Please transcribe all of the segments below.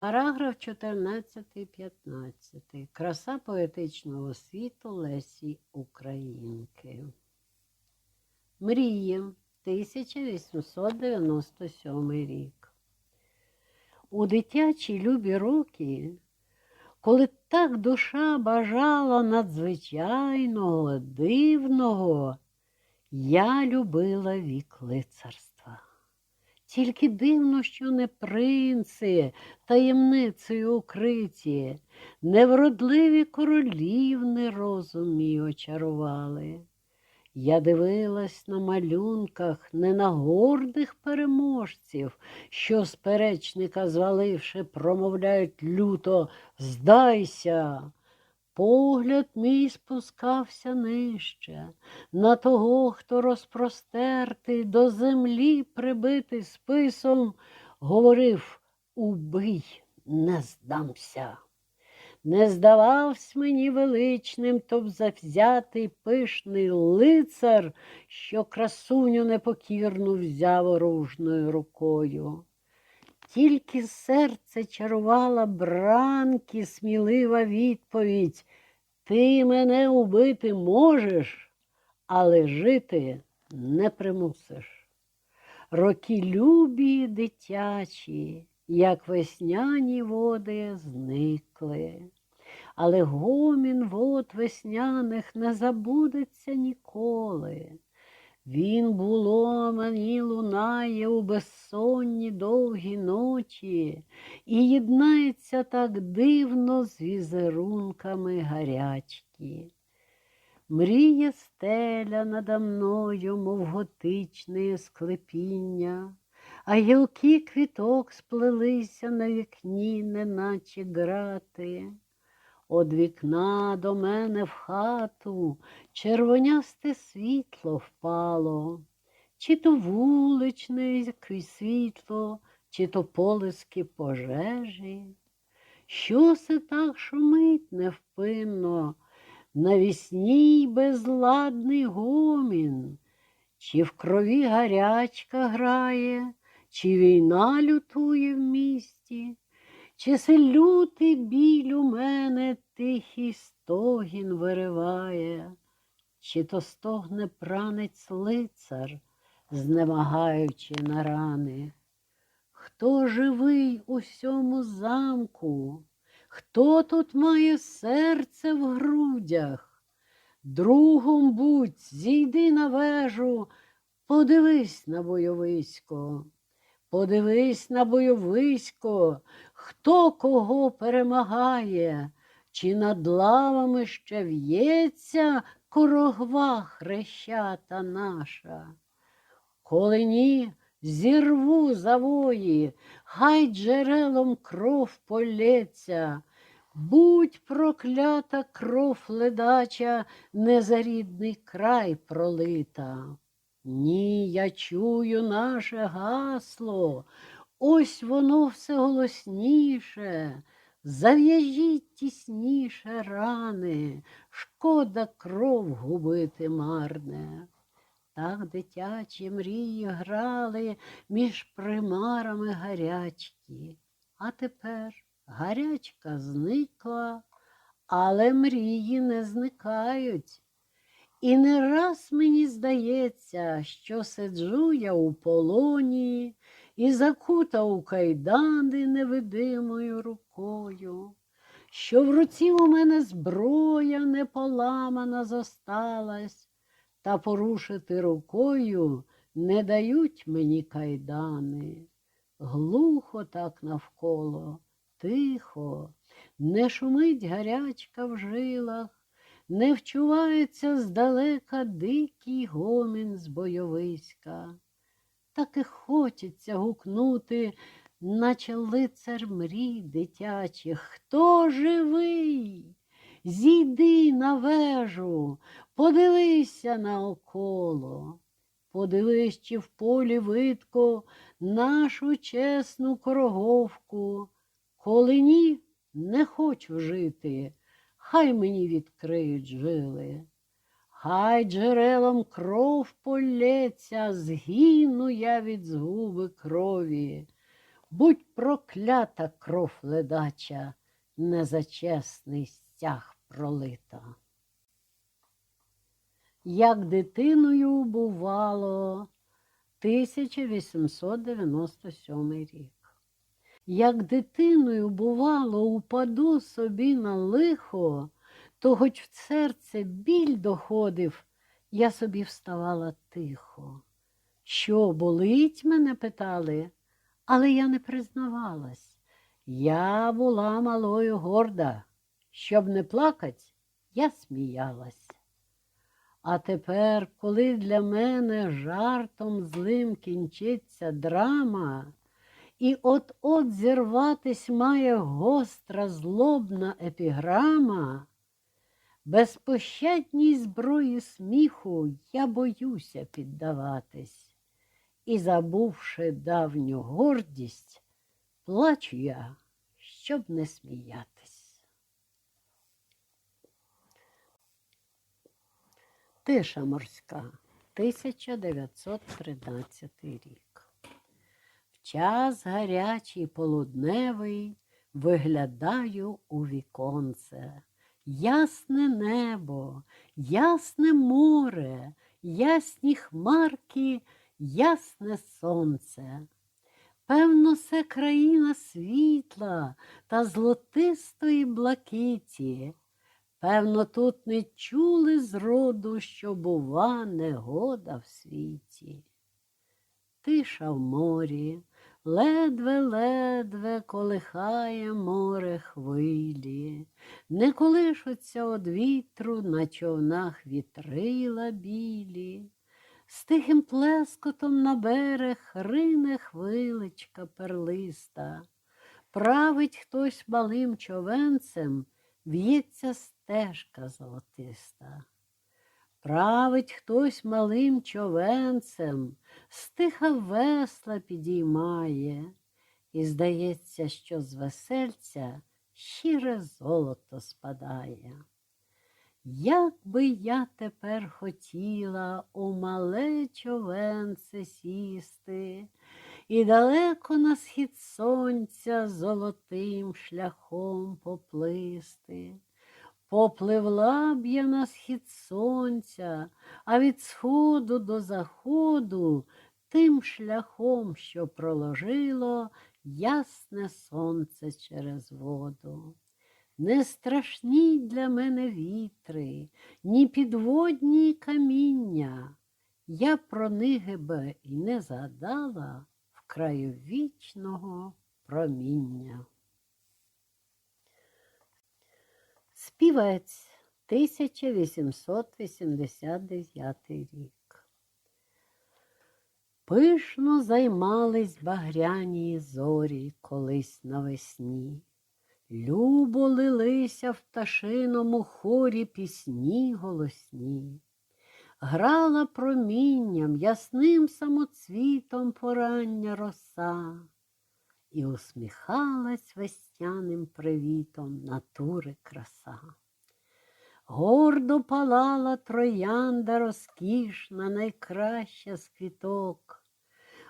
Параграф 14-15. Краса поетичного світу Лесі Українки. Мрія 1897 рік. У дитячі любі роки, коли так душа бажала надзвичайного, дивного, я любила вік лицарства. Тільки дивно, що не принци, таємницею укриті, невродливі королівни розум мій очарували. Я дивилась на малюнках не на гордих переможців, що з перечника зваливши, промовляють люто Здайся. Погляд мій спускався нижче, на того, хто розпростертий до землі прибитий списом, говорив Убий, не здамся. Не здавався мені величним, то завзятий пишний лицар, що красуню непокірну взяв оружною рукою. Тільки серце чарувала бранки смілива відповідь Ти мене убити можеш, але жити не примусиш. Роки любі дитячі, як весняні води, зникли, але гомін вод весняних не забудеться ніколи. Він було мені лунає у безсонні довгі ночі і єднається так дивно з візерунками гарячки. Мріє стеля надо мною, мов готичне склепіння, а гілки квіток сплелися на вікні, неначе грати. Од вікна до мене в хату червонясте світло впало, чи то вуличне світло, чи то полиски пожежі. Що се так шумить невпинно, навісній безладний гомін, чи в крові гарячка грає, чи війна лютує в місті? Чи се лютий біль у мене тихий стогін вириває, чи то стогне пранець лицар, знемагаючи на рани? Хто живий у сьому замку? Хто тут має серце в грудях? Другом будь, зійди на вежу, подивись на бойовисько. Подивись на бойовисько, хто кого перемагає, чи над лавами ще в'ється корогва хрещата наша. Коли ні, зірву завої, хай джерелом кров полється, будь проклята кров ледача, не за рідний край пролита. Ні, я чую наше гасло, ось воно все голосніше. Зав'яжіть тісніше рани, шкода кров губити марне. Так дитячі мрії грали між примарами гарячки, а тепер гарячка зникла, але мрії не зникають. І не раз мені здається, що сиджу я у полоні і закута у кайдани невидимою рукою, що в руці у мене зброя не поламана зосталась, та порушити рукою не дають мені кайдани. Глухо так навколо, тихо, не шумить гарячка в жилах. Не вчувається здалека дикий гомін з бойовиська, так і хочеться гукнути, наче лицар мрій дитячих. Хто живий? Зійди на вежу, подивися наоколо, подивись, чи в полі видко нашу чесну короговку. Коли ні, не хочу жити хай мені відкриють жили. Хай джерелом кров полється, згину я від згуби крові. Будь проклята кров ледача, не за чесний стяг пролита. Як дитиною бувало 1897 рік. Як дитиною, бувало, упаду собі на лихо, то хоч в серце біль доходив, я собі вставала тихо. Що болить, мене питали, але я не признавалась. Я була малою горда. Щоб не плакать, я сміялась. А тепер, коли для мене жартом злим кінчиться драма, і от-от зірватись має гостра злобна епіграма, безпощадній зброї сміху я боюся піддаватись, і, забувши давню гордість, плачу я, щоб не сміятись. Тиша морська, 1913 рік. Час гарячий полудневий виглядаю у віконце. Ясне небо, ясне море, ясні хмарки, ясне сонце. Певно, це країна світла та золотистої блакиті. Певно, тут не чули зроду, що бува негода в світі. Тиша в морі, ледве-ледве колихає море хвилі, не колишуться од вітру на човнах вітрила білі, з тихим плескотом на берег рине хвиличка перлиста, править хтось малим човенцем, в'ється стежка золотиста. Править хтось малим човенцем, стиха весла підіймає, і здається, що з весельця щире золото спадає. Як би я тепер хотіла у мале човенце сісти, і далеко на схід сонця золотим шляхом поплисти. Попливла б я на схід сонця, а від сходу до заходу тим шляхом, що проложило ясне сонце через воду. Не страшні для мене вітри, ні підводні каміння. Я про них би і не згадала в краю вічного проміння. Співець 1889 рік. Пишно займались багряні зорі колись навесні. Любо лилися в пташиному хорі пісні голосні. Грала промінням ясним самоцвітом порання роса і усміхалась весняним привітом натури краса. Гордо палала троянда розкішна, найкраща з квіток,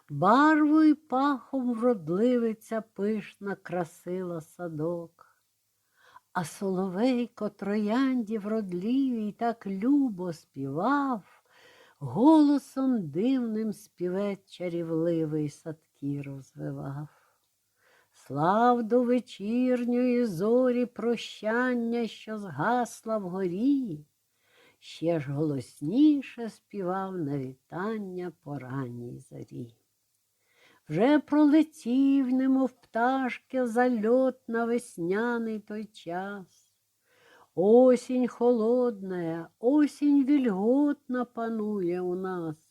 барвою пахом вродливиця пишна красила садок. А соловейко троянді вродливій так любо співав, голосом дивним співець чарівливий садки розвивав. Слав до вечірньої зорі прощання, що згасла вгорі, ще ж голосніше співав на вітання по ранній зорі. Вже пролетів, немов пташки, зальот на весняний той час. Осінь холодна, осінь вільготна панує у нас.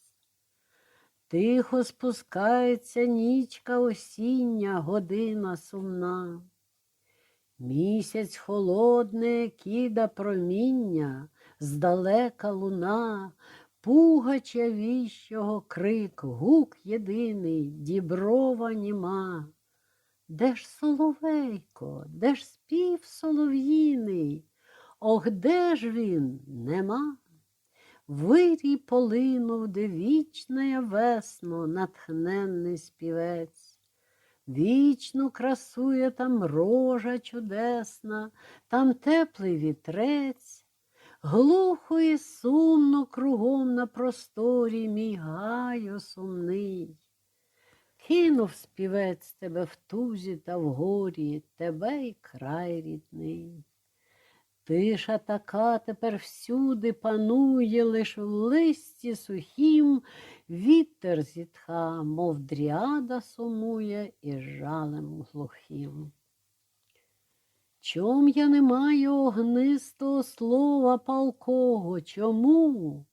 Тихо спускається нічка осіння, година сумна. Місяць холодне кида проміння, здалека луна, пугача віщого крик, гук єдиний, діброва німа. Де ж соловейко, де ж спів солов'їний? Ох, де ж він нема? Вирій полинув, де вічна весно, натхненний співець. Вічно красує там рожа чудесна, там теплий вітрець, глухо і сумно кругом на просторі мій гаю сумний. Кинув співець тебе в тузі та в горі, тебе й край рідний. Тиша така тепер всюди панує, лиш в листі сухім вітер зітха, мов дріада сумує і жалем глухим. Чом я не маю огнистого слова палкого? Чому?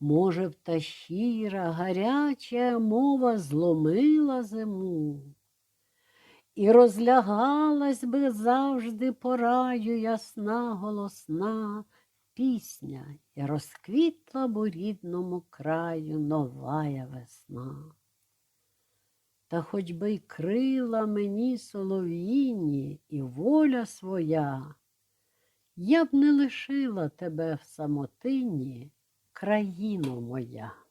Може б та щира, гаряча мова зломила зиму, і розлягалась би завжди пораю ясна голосна пісня, і розквітла б у рідному краю новая весна. Та хоч би й крила мені солов'їні і воля своя, я б не лишила тебе в самотині, країно моя.